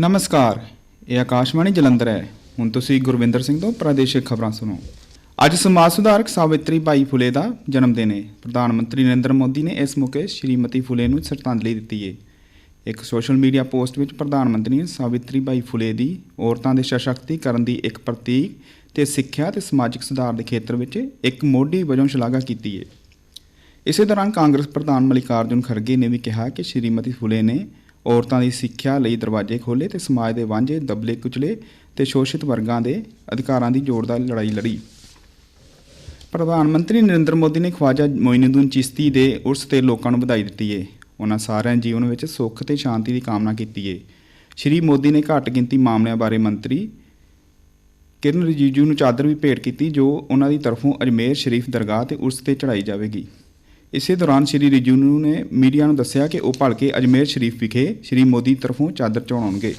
ਨਮਸਕਾਰ, ਇਹ ਆਕਾਸ਼ਵਾਣੀ ਜਲੰਧਰ ਹੈ। ਹੁਣ ਤੁਸੀਂ ਗੁਰਵਿੰਦਰ ਸਿੰਘ ਤੋਂ ਪ੍ਰਾਦੇਸ਼ਿਕ ਖਬਰਾਂ ਸੁਣੋ। ਅੱਜ ਸਮਾਜ ਸੁਧਾਰਕ ਸਾਵਿਤਰੀ ਬਾਈ ਫੁਲੇ ਦਾ ਜਨਮ ਦਿਨ ਹੈ। ਪ੍ਰਧਾਨ ਮੰਤਰੀ ਨਰਿੰਦਰ ਮੋਦੀ ਨੇ ਇਸ ਮੌਕੇ ਸ਼੍ਰੀਮਤੀ ਫੁਲੇ ਨੂੰ ਸ਼ਰਧਾਂਜਲੀ ਦਿੱਤੀ ਹੈ। ਇੱਕ ਸੋਸ਼ਲ ਮੀਡੀਆ ਪੋਸਟ ਵਿੱਚ ਪ੍ਰਧਾਨ ਮੰਤਰੀ ਨੇ ਸਾਵਿਤਰੀ ਬਾਈ ਫੁਲੇ ਦੀ ਔਰਤਾਂ ਦੇ ਸਸ਼ਕਤੀਕਰਨ ਦੀ ਇੱਕ ਪ੍ਰਤੀਕ ਤੇ ਸਿੱਖਿਆ ਤੇ ਸਮਾਜਿਕ ਸੁਧਾਰ ਦੇ ਖੇਤਰ ਵਿੱਚ ਇੱਕ ਮੋਢੀ ਵਜੋਂ ਸ਼ਲਾਘਾ ਕੀਤੀ ਹੈ। ਇਸੇ ਦੌਰਾਨ ਕਾਂਗਰਸ ਪ੍ਰਧਾਨ ਮਲਿਕਾਰਜੁਨ ਖੜਗੇ ਨੇ ਵੀ ਕਿਹਾ ਕਿ ਸ਼੍ਰੀਮਤੀ ਫੁਲੇ ਨੇ ਔਰਤਾਂ ਦੀ ਸਿੱਖਿਆ ਲਈ ਦਰਵਾਜ਼ੇ ਖੋਲ੍ਹੇ ਤੇ ਸਮਾਜ ਦੇ ਵਾਂਝੇ, ਦਬਲੇ, ਕੁਚਲੇ ਤੇ ਸ਼ੋਸ਼ਿਤ ਵਰਗਾਂ ਦੇ ਅਧਿਕਾਰਾਂ ਦੀ ਜੋਰਦਾਰ ਲੜਾਈ ਲੜੀ। ਪ੍ਰਧਾਨ ਮੰਤਰੀ ਨਰਿੰਦਰ ਮੋਦੀ ਨੇ ਖਵਾਜਾ ਮੋਇਨੂਦੀਨ ਚਿਸ਼ਤੀ ਦੇ ਉਰਸ ਤੇ ਲੋਕਾਂ ਨੂੰ ਵਧਾਈ ਦਿੱਤੀ ਹੈ ਉਹਨਾਂ ਸਾਰਿਆਂ ਜੀਵਨ ਵਿੱਚ ਸੁੱਖ ਤੇ ਸ਼ਾਂਤੀ ਦੀ ਕਾਮਨਾ ਕੀਤੀ ਏ। ਸ਼੍ਰੀ ਮੋਦੀ ਨੇ ਘੱਟ ਗਿਣਤੀ ਮਾਮਲਿਆਂ ਬਾਰੇ ਮੰਤਰੀ ਕਿਰਨ ਰਿਜੀਜੂ ਨੂੰ ਚਾਦਰ ਵੀ ਭੇਟ ਕੀਤੀ, ਜੋ ਉਹਨਾਂ ਦੀ ਤਰਫੋਂ ਅਜਮੇਰ ਸ਼ਰੀਫ ਦਰਗਾਹ ਤੇ ਉਰਸ ਤੇ ਚੜਾਈ ਜਾਵੇਗੀ। ਇਸੇ ਦੌਰਾਨ ਸ਼੍ਰੀ ਰਿਜੀਜੂ ਨੇ ਮੀਡੀਆ ਨੂੰ ਦੱਸਿਆ ਕਿ ਉਹ ਭਲਕੇ ਅਜਮੇਰ ਸ਼ਰੀਫ ਵਿਖੇ ਸ਼੍ਰੀ ਮੋਦੀ ਤਰਫੋਂ ਚਾਦਰ ਚੜਾਉਣਗੇ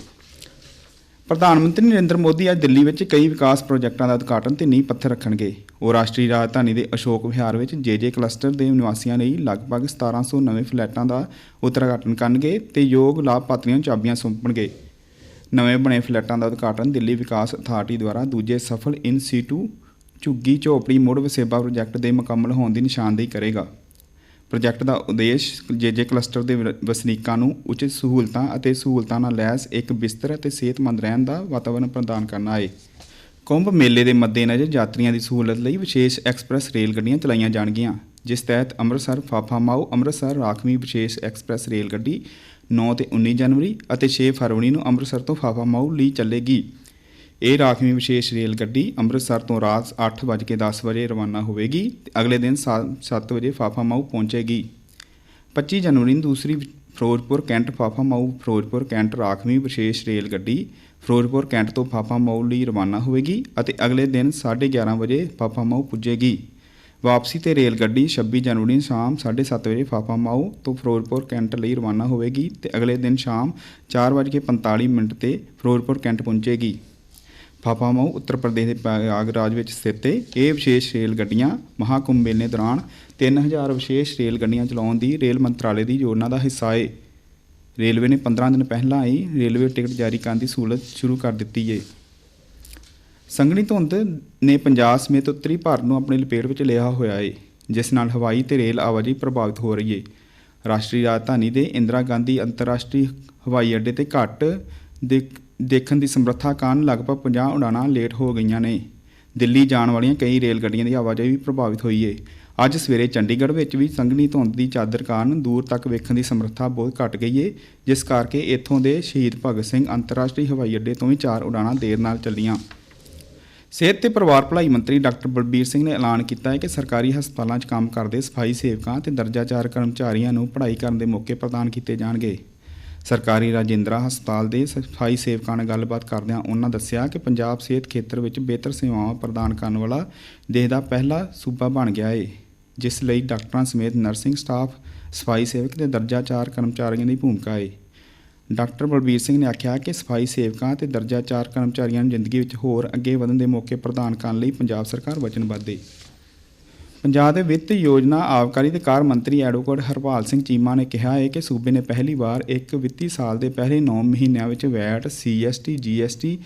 ਪ੍ਰਧਾਨ ਮੰਤਰੀ ਨਰਿੰਦਰ ਮੋਦੀ ਅੱਜ ਦਿੱਲੀ ਵਿੱਚ ਕਈ ਵਿਕਾਸ ਪ੍ਰੋਜੈਕਟਾਂ ਦਾ ਉਦਘਾਟਨ ਤੇ ਨੀਂਹ ਪੱਥਰ ਰੱਖਣਗੇ। ਉਹ ਰਾਸ਼ਟਰੀ ਰਾਜਧਾਨੀ ਦੇ ਅਸ਼ੋਕ ਵਿਹਾਰ ਵਿੱਚ ਜੇਜੇ ਕਲਸਟਰ ਦੇ ਨਿਵਾਸੀਆਂ ਲਈ ਲਗਭਗ 1700 ਨਵੇਂ ਫਲੈਟਾਂ ਦਾ ਉਦਘਾਟਨ ਕਰਨਗੇ ਤੇ ਯੋਗ ਲਾਭਪਾਤਰੀਆਂ ਨੂੰ ਚਾਬੀਆਂ ਸੌਂਪਣਗੇ। ਨਵੇਂ ਬਣੇ ਫਲੈਟਾਂ ਦਾ ਉਦਘਾਟਨ ਦਿੱਲੀ ਵਿਕਾਸ ਅਥਾਰਟੀ ਦੁਆਰਾ ਦੂਜੇ ਸਫਲ ਇਨ ਸੀਟੂ ਝੁੱਗੀ ਝੋਪੜੀ ਮੁੜ ਵਸੇਬਾ ਪ੍ਰੋਜੈਕਟ ਦੇ ਮੁਕੰਮਲ ਹੋਣ ਦੀ ਨਿਸ਼ਾਨਦੇਹੀ ਕਰੇਗਾ। ਪ੍ਰੋਜੈਕਟ ਦਾ ਉਦੇਸ਼ ਜੇਜੇ ਕਲਸਟਰ ਦੇ ਵ- ਵਸਨੀਕਾਂ ਨੂੰ ਉਚਿਤ ਸਹੂਲਤਾਂ ਅਤੇ ਸਹੂਲਤਾਂ ਨਾਲ ਲੈਸ ਇੱਕ ਬਿਸਤਰ ਅਤੇ ਸਿਹਤਮੰਦ ਰਹਿਣ ਦਾ ਵਾਤਾਵਰਣ ਪ੍ਰਦਾਨ ਕਰਨਾ ਹੈ ਕੁੰਭ ਮੇਲੇ ਦੇ ਮੱਦੇਨਜ਼ਰ ਯਾਤਰੀਆਂ ਦੀ ਸਹੂਲਤ ਲਈ ਵਿਸ਼ੇਸ਼ ਐਕਸਪ੍ਰੈਸ ਰੇਲ ਗੱਡੀਆਂ ਚਲਾਈਆਂ ਜਾਣਗੀਆਂ, ਜਿਸ ਤਹਿਤ ਅੰਮ੍ਰਿਤਸਰ ਫਾਫਾ ਫਾਫਾਮਾਓ ਅੰਮ੍ਰਿਤਸਰ ਰਾਖਵੀਂ ਵਿਸ਼ੇਸ਼ ਐਕਸਪ੍ਰੈਸ ਰੇਲ ਗੱਡੀ 9 ਤੇ 19 ਜਨਵਰੀ ਅਤੇ 6 ਫਰਵਰੀ ਨੂੰ ਅੰਮ੍ਰਿਤਸਰ ਤੋਂ ਫਾਫਾ ਫਾਫਾਮਾਓ ਲਈ ਚੱਲੇਗੀ। ਇਹ ਰਾਖਵੀਂ ਵਿਸ਼ੇਸ਼ ਰੇਲ ਗੱਡੀ ਅੰਮ੍ਰਿਤਸਰ ਤੋਂ ਰਾਤ 8:10 ਵਜੇ ਰਵਾਨਾ ਹੋਵੇਗੀ ਤੇ ਅਗਲੇ ਦਿਨ 7 ਵਜੇ ਫਾਫਾ ਮਾਊ ਪਹੁੰਚੇਗੀ। 25 ਜਨਵਰੀ ਨੂੰ ਦੂਸਰੀ Firozpur cantt Phaphamau, Firozpur cantt ਰਾਖਵੀਂ ਵਿਸ਼ੇਸ਼ ਰੇਲ ਗੱਡੀ ਫਿਰੋਜ਼ਪੁਰ ਕੈਂਟ ਤੋਂ ਫਾਫਾ ਮਾਊ ਲਈ ਰਵਾਨਾ ਹੋਵੇਗੀ ਅਤੇ ਅਗਲੇ ਦਿਨ 11:30 ਵਜੇ ਫਾਫਾ ਮਾਊ ਪੁੱਜੇਗੀ। ਵਾਪਸੀ ਤੇ ਰੇਲ ਗੱਡੀ 26 ਜਨਵਰੀ ਨੂੰ ਸ਼ਾਮ 7:30 ਵਜੇ ਫਾਫਾ ਮਾਊ ਤੋਂ ਫਿਰੋਜ਼ਪੁਰ ਕੈਂਟ ਲਈ ਰਵਾਨਾ ਹੋਵੇਗੀ ਤੇ ਅਗਲੇ ਦਿਨ ਸ਼ਾਮ 4:45 ਮਿੰਟ ਤੇ ਫਿਰੋਜ਼ਪੁਰ ਕੈਂਟ ਪਹੁੰਚੇਗੀ। ਫਾਫਾਮਾਓ ਉੱਤਰ ਪ੍ਰਦੇਸ਼ ਦੇ ਪ੍ਰਯਾਗਰਾਜ ਵਿੱਚ ਸਥਿਤ ਹੈ ਇਹ ਵਿਸ਼ੇਸ਼ ਰੇਲ ਗੱਡੀਆਂ ਮਹਾਕੁੰਭ ਮੇਲੇ ਦੌਰਾਨ 3000 ਵਿਸ਼ੇਸ਼ ਰੇਲ ਗੱਡੀਆਂ ਚਲਾਉਣ ਦੀ ਰੇਲ ਮੰਤਰਾਲੇ ਦੀ ਯੋਜਨਾ ਦਾ ਹਿੱਸਾ ਹੈ ਰੇਲਵੇ ਨੇ 15 ਦਿਨ ਪਹਿਲਾਂ ਹੀ ਰੇਲਵੇ ਟਿਕਟ ਜਾਰੀ ਕਰਨ ਦੀ ਸਹੂਲਤ ਸ਼ੁਰੂ ਕਰ ਦਿੱਤੀ ਹੈ ਸੰਘਣੀ ਧੁੰਦ ਨੇ ਪੰਜਾਬ ਸਮੇਤ ਉੱਤਰੀ ਭਾਰਤ ਨੂੰ ਆਪਣੀ ਲਪੇਟ ਵਿੱਚ ਲਿਆ ਹੋਇਆ ਹੈ ਜਿਸ ਨਾਲ ਹਵਾਈ ਤੇ ਰੇਲ ਆਵਾਜਾਈ ਪ੍ਰਭਾਵਿਤ ਹੋ ਰਹੀ ਹੈ ਰਾਸ਼ਟਰੀ ਰਾਜਧਾਨੀ ਦੇ ਇੰਦਰਾ ਗਾਂਧੀ ਅੰਤਰਰਾਸ਼ਟਰੀ ਹਵਾਈ ਅੱਡੇ ਤੇ ਘੱਟ ਦੇ ਦੇਖਣ ਦੀ ਸਮਰੱਥਾ ਕਾਰਨ ਲਗਭਗ 50 ਉਡਾਣਾਂ ਲੇਟ ਹੋ ਗਈਆਂ ਨੇ। ਦਿੱਲੀ ਜਾਣ ਵਾਲੀਆਂ ਕਈ ਰੇਲ ਗੱਡੀਆਂ ਦੀ ਆਵਾਜਾਈ ਵੀ ਪ੍ਰਭਾਵਿਤ ਹੋਈ ਹੈ ਅੱਜ ਸਵੇਰੇ ਚੰਡੀਗੜ੍ਹ ਵਿੱਚ ਵੀ ਸੰਘਣੀ ਧੁੰਦ ਦੀ ਚਾਦਰ ਕਾਰਨ ਦੂਰ ਤੱਕ ਵੇਖਣ ਦੀ ਸਮਰੱਥਾ ਬਹੁਤ ਘਟ ਗਈ ਏ, ਜਿਸ ਕਰਕੇ ਇੱਥੋਂ ਦੇ ਸ਼ਹੀਦ ਭਗਤ ਸਿੰਘ ਅੰਤਰਰਾਸ਼ਟਰੀ ਹਵਾਈ ਅੱਡੇ ਤੋਂ ਵੀ ਚਾਰ ਉਡਾਣਾਂ ਦੇਰ ਨਾਲ ਚੱਲੀਆਂ। ਸਿਹਤ ਤੇ ਪਰਿਵਾਰ ਭਲਾਈ ਮੰਤਰੀ ਡਾਕਟਰ ਬਲਬੀਰ ਸਿੰਘ ਨੇ ਐਲਾਨ ਕੀਤਾ ਹੈ ਕਿ ਸਰਕਾਰੀ ਹਸਪਤਾਲਾਂ 'ਚ ਕੰਮ ਕਰਦੇ ਸਫ਼ਾਈ ਸੇਵਕਾਂ ਤੇ ਦਰਜਾਚਾਰ ਕਰਮਚਾਰੀਆਂ ਨੂੰ ਪੜ੍ਹਾਈ ਕਰਨ ਦੇ ਮੌਕੇ ਪ੍ਰਦਾਨ ਕੀਤੇ ਜਾਣਗੇ। ਸਰਕਾਰੀ ਰਾਜਿੰਦਰਾ ਹਸਪਤਾਲ ਦੇ ਸਫ਼ਾਈ ਸੇਵਕਾਂ ਨਾਲ ਗੱਲਬਾਤ ਕਰਦਿਆਂ ਉਹਨਾਂ ਦੱਸਿਆ ਕਿ ਪੰਜਾਬ ਸਿਹਤ ਖੇਤਰ ਵਿੱਚ ਬਿਹਤਰ ਸੇਵਾਵਾਂ ਪ੍ਰਦਾਨ ਕਰਨ ਵਾਲਾ ਦੇਸ਼ ਦਾ ਪਹਿਲਾ ਸੂਬਾ ਬਣ ਗਿਆ ਹੈ ਜਿਸ ਲਈ ਡਾਕਟਰਾਂ ਸਮੇਤ ਨਰਸਿੰਗ ਸਟਾਫ, ਸਫ਼ਾਈ ਸੇਵਕ ਤੇ ਦਰਜਾਚਾਰ ਕਰਮਚਾਰੀਆਂ ਦੀ ਭੂਮਿਕਾ ਹੈ ਡਾਕਟਰ ਬਲਬੀਰ ਸਿੰਘ ਨੇ ਆਖਿਆ ਕਿ ਸਫ਼ਾਈ ਸੇਵਕਾਂ ਤੇ ਦਰਜਾਚਾਰ ਕਰਮਚਾਰੀਆਂ ਨੂੰ ਜ਼ਿੰਦਗੀ ਵਿੱਚ ਹੋਰ ਅੱਗੇ ਵਧਣ ਦੇ ਮੌਕੇ ਪ੍ਰਦਾਨ ਕਰਨ ਲਈ ਪੰਜਾਬ ਸਰਕਾਰ ਵਚਨਬੱਧ ਹੈ ਪੰਜਾਬ ਦੇ ਵਿੱਤ ਯੋਜਨਾ ਆਬਕਾਰੀ ਤੇ ਕਾਰ ਮੰਤਰੀ ਐਡਵੋਕੇਟ ਹਰਪਾਲ ਸਿੰਘ ਚੀਮਾ ਨੇ ਕਿਹਾ ਹੈ ਕਿ ਸੂਬੇ ਨੇ ਪਹਿਲੀ ਵਾਰ ਇੱਕ ਵਿੱਤੀ ਸਾਲ ਦੇ ਪਹਿਲੇ 9 ਮਹੀਨਿਆਂ ਵਿੱਚ ਵੈਟ, ਸੀਐਸਟੀ, ਜੀਐਸਟੀ,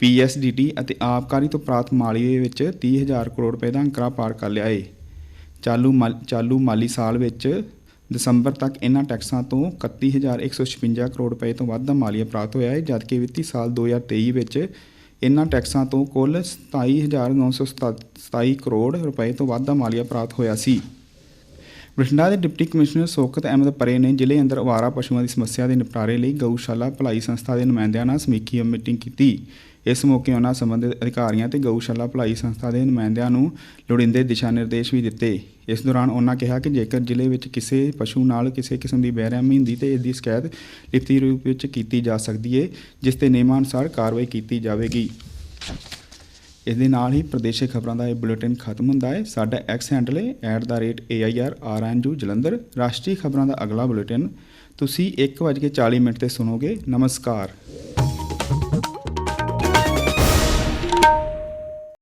ਪੀਐਸਡੀਟੀ ਅਤੇ ਆਬਕਾਰੀ ਤੋਂ ਪ੍ਰਾਪਤ ਮਾਲੀਏ ਵਿੱਚ 30000 ਕਰੋੜ ਰੁਪਏ ਦਾ ਅੰਕੜਾ ਪਾਰ ਕਰ ਲਿਆ ਹੈ ਚਾਲੂ ਮਾਲ- ਚਾਲੂ ਮਾਲੀ ਸਾਲ ਵਿੱਚ ਦਸੰਬਰ ਤੱਕ ਇਹਨਾਂ ਟੈਕਸਾਂ ਤੋਂ 31156 ਕਰੋੜ ਰੁਪਏ ਤੋਂ ਵੱਧ ਦਾ ਮਾਲੀਆ ਪ੍ਰਾਪਤ ਹੋਇਆ ਹੈ ਜਦਕਿ ਵਿੱਤੀ ਸਾਲ 2023 ਵਿੱਚ ਇਹਨਾਂ ਟੈਕਸਾਂ ਤੋਂ ਕੁੱਲ 27927 ਕਰੋੜ ਰੁਪਏ ਤੋਂ ਵੱਧ ਦਾ ਮਾਲੀਆ ਪ੍ਰਾਪਤ ਹੋਇਆ ਸੀ। ਬਠਿੰਡਾ ਦੇ ਡਿਪਟੀ ਕਮਿਸ਼ਨਰ ਸੋਕਤ ਅਹਿਮਦ ਪਰੇ ਨੇ ਜ਼ਿਲ੍ਹੇ ਅੰਦਰ ਅਵਾਰਾ ਪਸ਼ੂਆਂ ਦੀ ਸਮੱਸਿਆ ਦੇ ਨਿਪਟਾਰੇ ਲਈ ਗਊਸ਼ਾਲਾ ਭਲਾਈ ਸੰਸਥਾ ਦੇ ਨੁਮਾਇੰਦਿਆਂ ਨਾਲ ਸਮੀਖੀ ਮੀਟਿੰਗ ਕੀਤੀ। ਇਸ ਮੌਕੇ ਉਹਨਾਂ ਸੰਬੰਧਿਤ ਅਧਿਕਾਰੀਆਂ ਤੇ ਗਊਸ਼ਾਲਾ ਭਲਾਈ ਸੰਸਥਾ ਦੇ ਨੁਮਾਇੰਦਿਆਂ ਨੂੰ ਲੋੜੀਂਦੇ ਦਿਸ਼ਾ ਨਿਰਦੇਸ਼ ਵੀ ਦਿੱਤੇ। ਇਸ ਦੌਰਾਨ ਉਹਨਾਂ ਕਿਹਾ ਕਿ ਜੇਕਰ ਜ਼ਿਲ੍ਹੇ ਵਿੱਚ ਕਿਸੇ ਪਸ਼ੂ ਨਾਲ ਕਿਸੇ ਕਿਸਮ ਦੀ ਬੇਰਹਿਮੀ ਹੁੰਦੀ ਤੇ ਇਸ ਦੀ ਸ਼ਿਕਾਇਤ ਲਿਖਤੀ ਰੂਪ ਵਿੱਚ ਕੀਤੀ ਜਾ ਸਕਦੀ ਹੈ ਜਿਸ ਤੇ ਨਿਯਮਾਂ ਅਨੁਸਾਰ ਕਾਰਵਾਈ ਕੀਤੀ ਜਾਵੇਗੀ। ਇਸ ਦੇ ਨਾਲ ਹੀ ਪ੍ਰਦੇਸ਼ਿਕ ਖਬਰਾਂ ਦਾ ਇਹ ਬੁਲੇਟਿਨ ਖਤਮ ਹੁੰਦਾ ਹੈ। ਸਾਡਾ ਐਕਸ ਹੈਂਡਲ ਹੈ @airrnu ਜਲੰਧਰ। ਰਾਸ਼ਟਰੀ ਖਬਰਾਂ ਦਾ ਅਗਲਾ ਬੁਲੇਟਿਨ। ਤੁਸੀਂ 1:40 ਮਿੰਟ ਤੇ ਸੁਣੋਗੇ। ਨਮਸਕਾਰ।